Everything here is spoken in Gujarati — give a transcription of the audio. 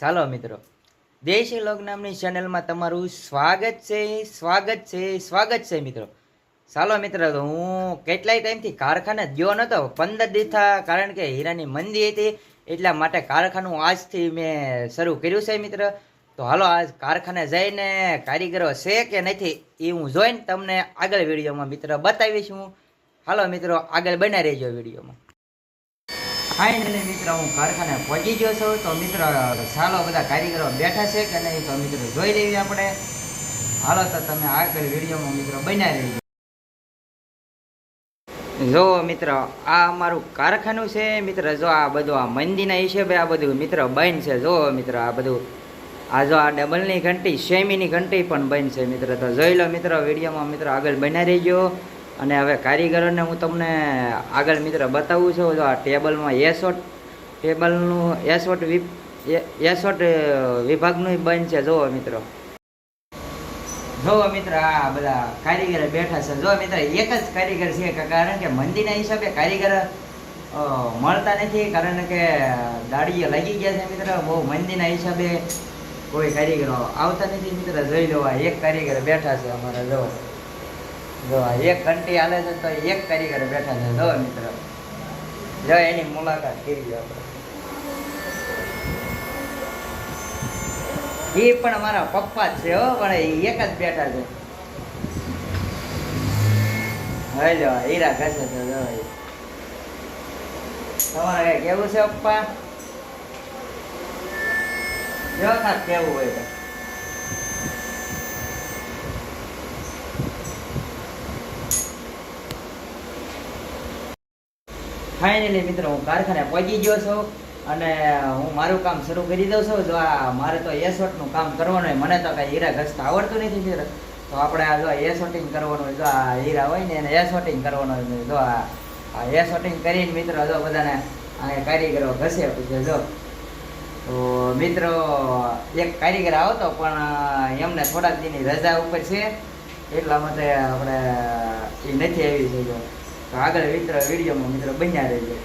ચાલો મિત્રો, દેશી લોક નામની ચેનલમાં તમારું સ્વાગત છે સ્વાગત છે સ્વાગત છે મિત્રો. ચાલો મિત્રો, તો હું કેટલાય ટાઈમથી કારખાને ગયો નહોતો પંદર દિવસા કારણ કે હીરાની મંદી હતી, એટલા માટે કારખાનું આજથી મેં શરૂ કર્યું છે મિત્ર. તો હાલો, આજ કારખાને જઈને કારીગરો છે કે નથી એ હું જોઈને તમને આગળ વિડીયોમાં મિત્ર બતાવીશ હું. હાલો મિત્રો, આગળ બનાવી રહેજો વિડીયોમાં. ફાઇનલી મિત્રો, હું કારખાને પહોંચી ગયો છું. તો મિત્ર ચાલો બધા કારીગરો બેઠા છે કે નહીં તો મિત્ર જોઈ લેવી આપણે. હાલો, તો તમે આગળ વિડીયોમાં મિત્ર બનાવી લેજો જો મિત્ર, આ અમારું કારખાનું છે. મિત્ર, જો આ બધું આ મંદીના હિસાબે આ બધું મિત્ર બંધ છે. જો મિત્ર, આ બધું આ જો આ ડબલની ઘંટી, સેમીની ઘંટી પણ બંધ છે મિત્ર. તો જોઈ લો મિત્ર, વિડીયોમાં મિત્ર આગળ બન્યા રહેજો. અને હવે કારીગરોને હું તમને આગળ મિત્ર બતાવું છું, જો આ ટેબલમાં એસોટ ટેબલનું એસોટ એસોટ વિભાગનું બંધ છે, જુઓ મિત્રો. જુઓ મિત્ર, આ બધા કારીગર બેઠા છે. જો મિત્ર, એક જ કારીગર છે કારણ કે મંદીના હિસાબે કારીગર મળતા નથી, કારણ કે દાડીએ લાગી ગયા છે મિત્ર. બહુ મંદીના હિસાબે કોઈ કારીગરો આવતા નથી, મિત્ર. જોઈ લેવા એક કારીગર બેઠા છે અમારા જો જો એક ઘંટી હાલે છે તો એક કારીગર બેઠા છે. જો મિત્ર, જો એની મુલાકાત કરી આપણે. એ પણ અમારા પપ્પા છે હો, પણ એ એક જ બેઠા છે. હવે જો હીરા ઘસે છે, જો. તમારે કેવું છે પપ્પા? જો કેવું હોય ફાઇનલી મિત્રો, હું કારખાને પહોંચી ગયો છું અને હું મારું કામ શરૂ કરી દઉં છું. જો આ મારે તો એસોટનું કામ કરવાનું હોય, મને તો કાંઈ હીરા ઘસતા આવડતું નથી, મિત્ર. તો આપણે આ જો એસોટિંગ કરવાનું હોય, જો આ હીરા હોય ને એને એસોટિંગ કરવાનું હોય જો આ એસોટિંગ કરીને, મિત્રો, જો બધાને આ કારીગરો ઘસે પૂછે, જો. તો મિત્રો, એક કારીગર આવતો, પણ એમને થોડાક દીની રજા ઉપર છે. એટલા માટે આપણે, એ નથી આવી શક્યો. તો આગળ મિત્ર વિડીયોમાં મિત્રો બન્યા રહેજો.